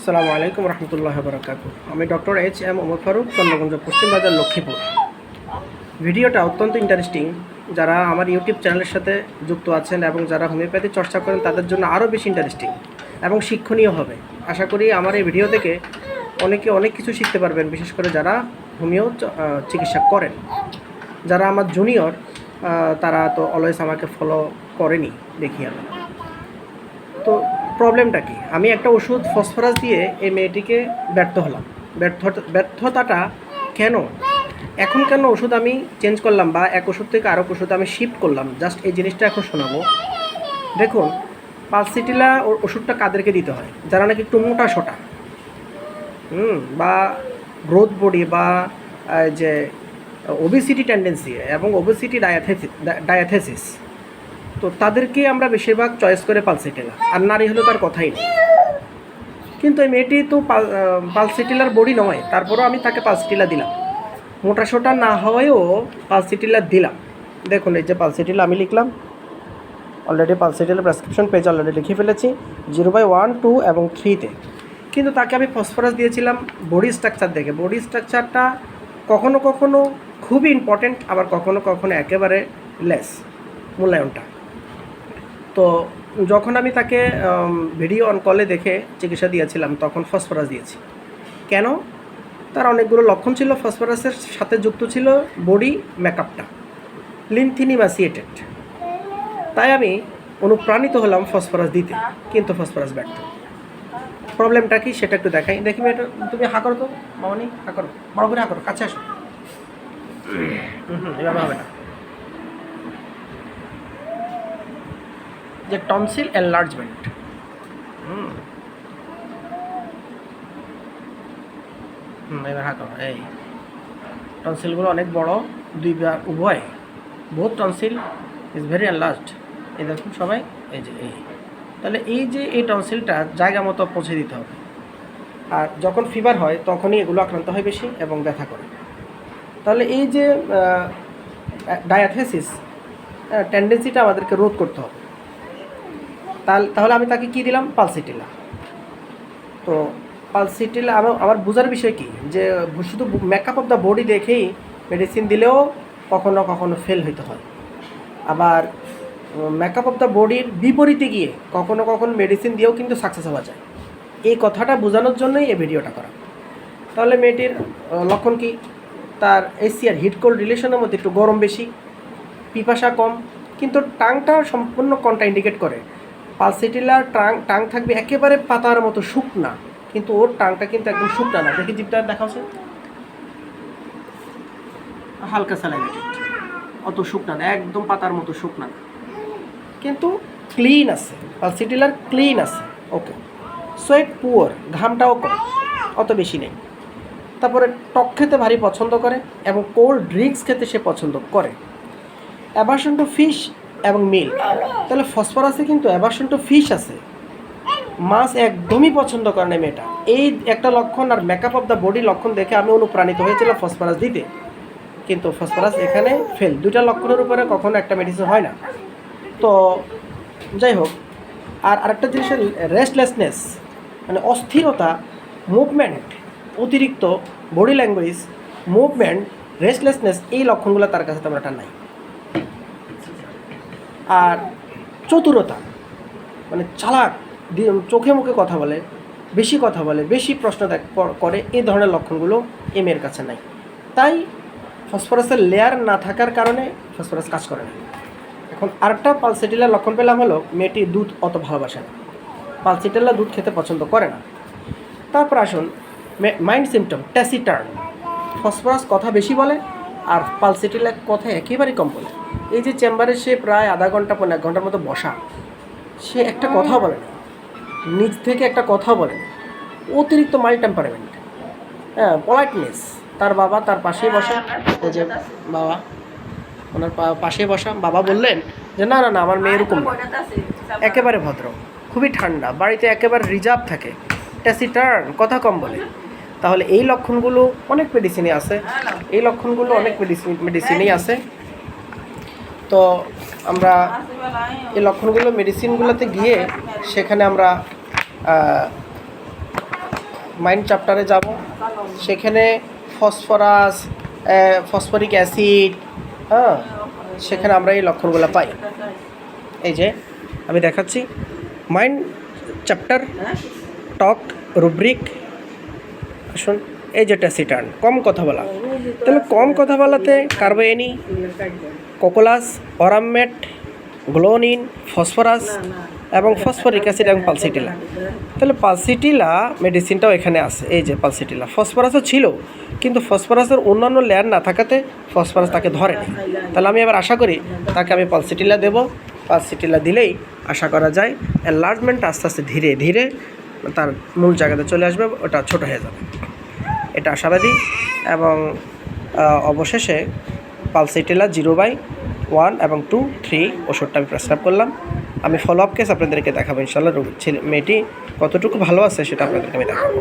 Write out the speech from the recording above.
আসসালামু আলাইকুম রহমতুল্লাহ বরকাত। আমি doctor H M Omar Faruk, Chandraganj Paschimbazar Lakshmipur. ভিডিওটা অত্যন্ত ইন্টারেস্টিং যারা আমার ইউটিউব চ্যানেলের সাথে যুক্ত আছেন এবং যারা হোমিওপ্যাথি চর্চা করেন, তাদের জন্য আরও বেশি ইন্টারেস্টিং এবং শিক্ষণীয় হবে। আশা করি আমার এই ভিডিও থেকে অনেকে অনেক কিছু শিখতে পারবেন, বিশেষ করে যারা হোমিও চিকিৎসা করেন। যারা আমার জুনিয়র তারা তো অলওয়েজ আমাকে ফলো করেনি, দেখি আমি। প্রবলেমটা কি? আমি একটা ওষুধ ফসফরাস দিয়ে এই মেয়েটিকে ব্যর্থ হলাম। ব্যর্থ, ব্যর্থতাটা কেন? এখন কেন ওষুধ আমি চেঞ্জ করলাম বা এক ওষুধ থেকে আরেক ওষুধ আমি শিফট করলাম? জাস্ট এই জিনিসটা এখন শোনাবো। দেখুন, পালসিটিলা ওষুধটা কাদেরকে দিতে হয়? যারা নাকি একটু মোটা সোটা। হুম, বা গ্রোথ বডি বা যে ওবিসিটি টেন্ডেন্সি এবং ওবিসিটি ডায়াথেসিস ডায়াথেসিস তো তাদেরকে আমরা বেশিরভাগ চয়েস করে পালসিটিলা আর নারী হলে তার কথাই নেই। কিন্তু এই মেয়েটি তো পালসিটিলার বডি নয়, তারপরেও আমি তাকে পালসিটিলা দিলাম। মোটা সোটা না হওয়ায়ও পালসিটিলা দিলাম। দেখুন, এই যে পালসিটিলা আমি লিখলাম। Already pulsatilla prescription page already লিখে ফেলেছি। জিরো বাই ওয়ান টু এবং থ্রিতে কিন্তু তাকে আমি ফসফরাস দিয়েছিলাম বডি স্ট্রাকচার দেখে। বডি স্ট্রাকচারটা কখনো কখনো খুবই ইম্পর্ট্যান্ট আবার কখনো কখনো একেবারে লেস মূল্যায়নটা। তো যখন আমি তাকে ভিডিও অন কলে দেখে চিকিৎসা দিয়েছিলাম, তখন ফসফরাস দিয়েছি। কেন? তার অনেকগুলো লক্ষণ ছিল ফসফরাসের সাথে যুক্ত ছিল বডি মেকআপটা লিনথিনিমাসিয়েটেড তাই আমি অনুপ্রাণিত হলাম ফসফরাস দিতে, কিন্তু ফসফরাস ব্যর্থ। প্রবলেমটা কি সেটা একটু দেখাই। দেখি মেয়েটা, তুমি হা করো তো, মামনি, হা করো। বড় করে হা করো, কাছে আসো। হুম হুম, এভাবে হবে না। যে টনসিল এনলার্জমেন্ট। হুম। হুম, এবার হা করো এই। টনসিলগুলো অনেক বড় দুই উভয়। বহুত টনসিল ইজ ভেরি এনলার্জড এই দেখুন সবাই, এই যে এই। তাহলে এই যে এই টনসিলটা জায়গা মতো পৌঁছে দিতে হবে। আর যখন ফিভার হয়, তখনই এগুলো আক্রান্ত হয় বেশি এবং ব্যথা করে। তাহলে এই যে ডায়াথেসিস টেন্ডেন্সিটা আমাদেরকে রোধ করতে হবে। তাহলে আমি তাকে কি দিলাম? পালসিটিলা। তো পালসিটিলা, আমার আমার বোঝার বিষয় কি? যে, শুধু মেকআপ অফ দ্য বডি দেখেই মেডিসিন দিলেও কখনো কখনো ফেল হইতে হয়। আবার মেকআপ অফ দ্য বডির বিপরীতে গিয়ে কখনো কখনো মেডিসিন দিয়েও কিন্তু সাকসেস হওয়া যায়। এই কথাটা বোঝানোর জন্যই এই ভিডিওটা করা। তাহলে মেয়েটির লক্ষণ কি? তার এসিয়ার হিট কোল্ড রিলেশনের মধ্যে একটু গরম বেশি, পিপাসা কম, কিন্তু টাংটা সম্পূর্ণ কন্টা ইন্ডিকেট করে। পালসিটিলার টাং টাং থাকবে একেবারে পাতার মতো শুকনা। কিন্তু ওর টাংটা কিন্তু একদম শুকনা না। দেখি জিপটা দেখা হচ্ছে হালকা স্যালাইভেটেড অত শুকনা না, একদম পাতার মতো শুকনা। কিন্তু ক্লিন আছে। পালসিটিলার ক্লিন আছে। ওকে। সোয়েট পুয়ার, ঘামটাও কম। অত বেশি নেই। তারপরে টক খেতে ভারী পছন্দ করে এবং কোল্ড ড্রিঙ্কস খেতে সে পছন্দ করে। অ্যাভার্সন টু ফিশ এবং মিল্ক তাহলে ফসফরাসে কিন্তু অ্যাভার্সন টু ফিশ আছে। মাছ একদমই পছন্দ করে না মেয়েটা। এই একটা লক্ষণ আর মেকআপ অফ দ্য বডি লক্ষণ দেখে আমি অনুপ্রাণিত হয়েছিলাম ফসফরাস দিতে। কিন্তু ফসফরাস এখানে ফেল দুইটা লক্ষণের উপরে কখনো একটা মেডিসিন হয় না। তো যাই হোক, আর আরেকটা জিনিস রেস্টলেসনেস মানে অস্থিরতা মুভমেন্ট অতিরিক্ত বডি ল্যাঙ্গুয়েজ মুভমেন্ট রেস্টলেসনেস এই লক্ষণগুলো তার কাছে তেমন একটা নাই। আর চতুরতা মানে চালাক চোখে মুখে কথা বলে, বেশি কথা বলে, বেশি প্রশ্ন দেখ করে, এই ধরনের লক্ষণগুলো এম এর কাছে নাই। তাই ফসফরাসের লেয়ার না থাকার কারণে ফসফরাস কাজ করে না। এখন আরেকটা পালসেটিলার লক্ষণ পেলাম হলো মেয়েটি দুধ অত ভালোবাসে না। পালসিটিলা দুধ খেতে পছন্দ করে না। তারপর আসুন মাইন্ড সিমটম ট্যাসিটার্ন ফসফরাস কথা বেশি বলে আর পালসিটিলা কথা একেবারেই কম বলে। এই যে চেম্বারে সে প্রায় আধা ঘণ্টা পনেরো এক ঘণ্টার মতো বসা সে একটা কথা বলে না। নিজ থেকে একটা কথা বলে না। অতিরিক্ত মাইল্ড টেম্পারমেন্ট। হ্যাঁ পলাইটনেস। তার বাবা তার পাশেই বসা। এই যে বাবা ওনার পাশে বসা। বাবা বললেন যে না না না আমার মেয়ে এরকম। একেবারে ভদ্র খুবই ঠান্ডা বাড়িতে একেবারে রিজার্ভ থাকে। ট্যাসি টার্ন কথা কম বলে। তাহলে এই লক্ষণগুলো অনেক মেডিসিনে আছে। এই লক্ষণগুলো অনেক মেডিসিন মেডিসিনেই আছে। তো আমরা এই লক্ষণগুলো মেডিসিনগুলোতে গিয়ে সেখানে আমরা মাইন্ড চ্যাপ্টারে যাব। সেখানে ফসফরাস ফসফরিক অ্যাসিড হ্যাঁ সেখানে আমরা এই লক্ষণগুলো পাই। এই যে, আমি দেখাচ্ছি। মাইন্ড চ্যাপ্টার টক রুব্রিক আসুন, এই যে ট্যাসিটার্ন কম কথা বলা তাহলে কম কথা বলাতে কার্বোএনি cocculus, aurum met, glonoine, phosphorus এবং ফসফরিক অ্যাসিড এবং পালসিটিলা। তাহলে পালসিটিলা মেডিসিনটাও এখানে আছে, এই যে পালসিটিলা। ফসফরাসও ছিল, কিন্তু ফসফরাসের অন্যান্য লেয়ার না থাকাতে ফসফরাস তাকে ধরে তাহলে আমি এবার আশা করি তাকে আমি পালসিটিলা দেব। পালসিটিলা দিলেই আশা করা যায় এনলার্জমেন্ট আস্তে আস্তে ধীরে ধীরে তার মূল জায়গাতে চলে আসবে, ওটা ছোট হয়ে যাবে। এটা আশাবাদী এবং অবশেষে পালসেটেলা জিরো বাই ওয়ান এবং টু, থ্রি ওষুধটা আমি প্রেসক্রাইব করলাম। আমি ফলো আপ কেস আপনাদেরকে দেখাবো ইনশাল্লাহ মেয়েটি কতটুকু ভালো আছে সেটা আপনাদেরকে আমি দেখাবো।